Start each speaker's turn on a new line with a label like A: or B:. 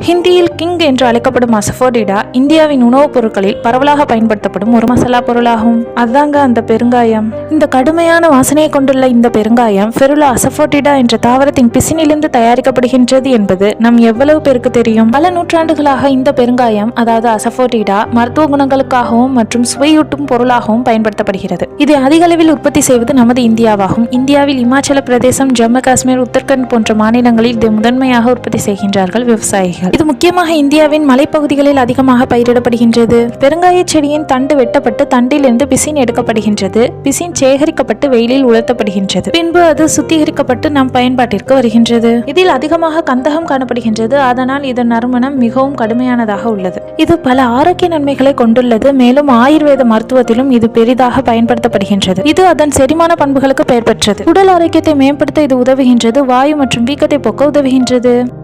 A: ஹிந்தியில் கிங் என்று அழைக்கப்படும் அசஃபோடிடா இந்தியாவின் உணவுப் பொருட்களில் பரவலாக பயன்படுத்தப்படும் ஒரு மசாலா பொருளாகும். அதாங்க அந்த பெருங்காயம். இந்த கடுமையான வாசனையை கொண்டுள்ள இந்த பெருங்காயம் ஃபெருலா அசஃபோடிடா என்ற தாவரத்தின் பிசினிலிருந்து தயாரிக்கப்படுகின்றது என்பது நம் எவ்வளவு பேருக்கு தெரியும். பல நூற்றாண்டுகளாக இந்த பெருங்காயம் அதாவது அசஃபோடிடா மருத்துவ குணங்களுக்காகவும் மற்றும் சுவையூட்டும் பொருளாகவும் பயன்படுத்தப்படுகிறது. இது அதிக அளவில் உற்பத்தி செய்வது நமது இந்தியாவாகும். இந்தியாவில் இமாச்சல பிரதேசம் ஜம்மு காஷ்மீர் உத்தரகண்ட் போன்ற மாநிலங்களில் இது முதன்மையாக உற்பத்தி செய்கின்றார்கள் விவசாயிகள். இது முக்கியமாக இந்தியாவின் மலைப்பகுதிகளில் அதிகமாக பயிரிடப்படுகின்றது. பெருங்காய செடியின் தண்டு வெட்டப்பட்டு தண்டிலிருந்து பிசின் எடுக்கப்படுகின்றது. பிசின் சேகரிக்கப்பட்டு வெயிலில் உலர்த்தப்படுகின்றது. பின்பு அது சுத்திகரிக்கப்பட்டு நம் பயன்பாட்டிற்கு வருகின்றது. இதில் அதிகமாக கந்தகம் காணப்படுகின்றது. அதனால் இதன் நறுமணம் மிகவும் கடுமையானதாக உள்ளது. இது பல ஆரோக்கிய நன்மைகளை கொண்டுள்ளது. மேலும் ஆயுர்வேத மருத்துவத்திலும் இது பெரிதாக பயன்படுத்தப்படுகின்றது. இது அதன் செரிமான பண்புகளுக்கு பெயர் பெற்றது. உடல் ஆரோக்கியத்தை மேம்படுத்த இது உதவுகின்றது. வாயு மற்றும் வீக்கத்தை போக்க உதவுகின்றது.